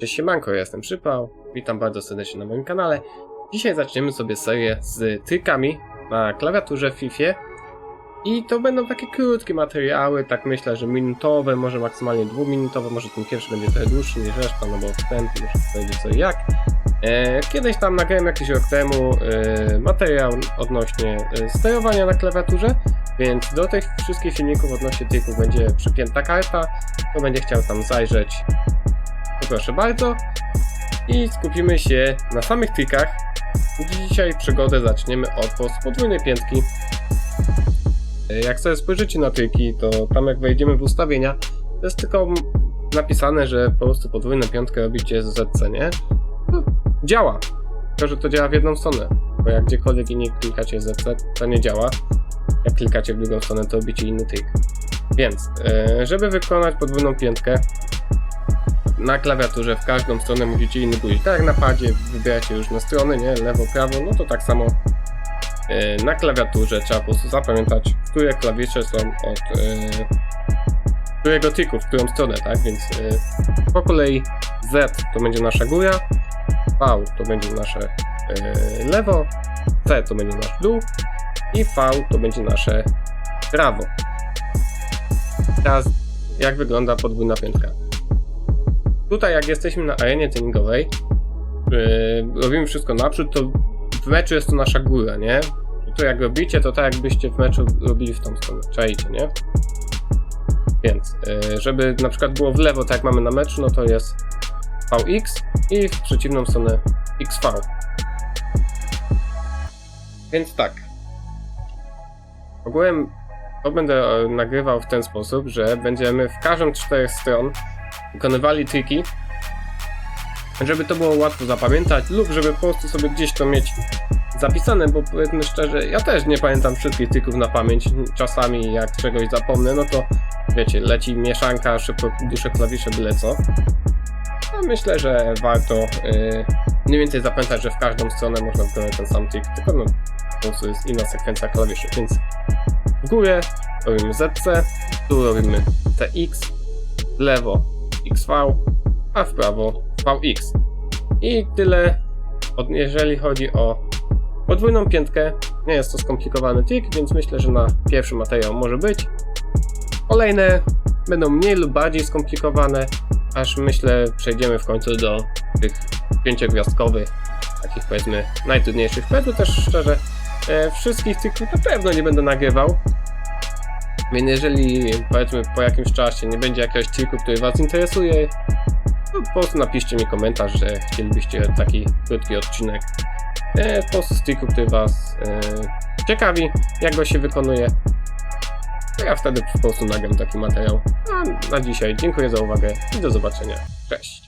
Cześć siemanko, ja jestem Przypał, witam bardzo serdecznie na moim kanale. Dzisiaj zaczniemy sobie serię z trykami na klawiaturze FIFA. I to będą takie krótkie materiały, tak myślę, że minutowe, może maksymalnie dwuminutowe, może ten pierwszy będzie trochę dłuższy niż reszta, no bo wstęp, muszę powiedzieć co i jak. E, kiedyś tam nagrałem jakiś rok temu e, materiał odnośnie e, sterowania na klawiaturze, więc do tych wszystkich filmików odnośnie trików będzie przypięta karta. Kto będzie chciał tam zajrzeć, proszę bardzo. I skupimy się na samych trikach. Dzisiaj przygodę zaczniemy od podwójnej piętki. E, Jak sobie spojrzycie na triki, to tam jak wejdziemy w ustawienia, to jest tylko napisane, że po prostu podwójną piątkę robicie z ZC, nie? No, działa. Tylko, że to działa w jedną stronę. Bo jak gdziekolwiek indziej klikacie ZC, to nie działa. Jak klikacie w drugą stronę, to robicie inny trik. Więc, e, żeby wykonać podwójną piętkę, na klawiaturze w każdą stronę musicie inny guzik. Tak jak na padzie wybieracie już na strony, nie? Lewo, prawo, no to tak samo e, na klawiaturze trzeba po prostu zapamiętać, które klawisze są od e, którego triku, w którą stronę, tak? Więc e, po kolei Z to będzie nasza góra, V to będzie nasze lewo, C to będzie nasz dół i V to będzie nasze prawo. Teraz jak wygląda podwójna piętka? Tutaj jak jesteśmy na arenie treningowej, yy, robimy wszystko naprzód, to w meczu jest to nasza góra, nie? To jak robicie, to tak jakbyście w meczu robili w tą stronę, czaicie, nie? Więc, yy, żeby na przykład było w lewo, tak jak mamy na meczu, no to jest VX i w przeciwną stronę XV. Więc tak. Ogółem to będę e, nagrywał w ten sposób, że będziemy w każdą z czterech stron wykonywali triki, żeby to było łatwo zapamiętać lub żeby po prostu sobie gdzieś to mieć zapisane, bo powiedzmy szczerze, ja też nie pamiętam wszystkich trików na pamięć. Czasami jak czegoś zapomnę, no to wiecie, leci mieszanka, szybko duszę klawisze, byle co. No myślę, że warto yy, mniej więcej zapamiętać, że w każdą stronę można wykonać ten sam trik, tylko no po prostu jest inna sekwencja klawiszy, więc w górę robimy ZC, tu robimy TX, w lewo XV, a w prawo VX. I tyle, od, jeżeli chodzi o podwójną piętkę. Nie jest to skomplikowany trik, więc myślę, że na pierwszy materiał może być. Kolejne będą mniej lub bardziej skomplikowane, aż myślę przejdziemy w końcu do tych pięciogwiazdkowych, takich powiedzmy najtrudniejszych. Powiedzmy też szczerze, wszystkich trików na pewno nie będę nagrywał, więc jeżeli powiedzmy po jakimś czasie nie będzie jakiegoś triku, który Was interesuje, to po prostu napiszcie mi komentarz, że chcielibyście taki krótki odcinek e, po prostu triku, który Was e, ciekawi, jak go się wykonuje. To ja wtedy po prostu nagram taki materiał. A na dzisiaj dziękuję za uwagę i do zobaczenia. Cześć!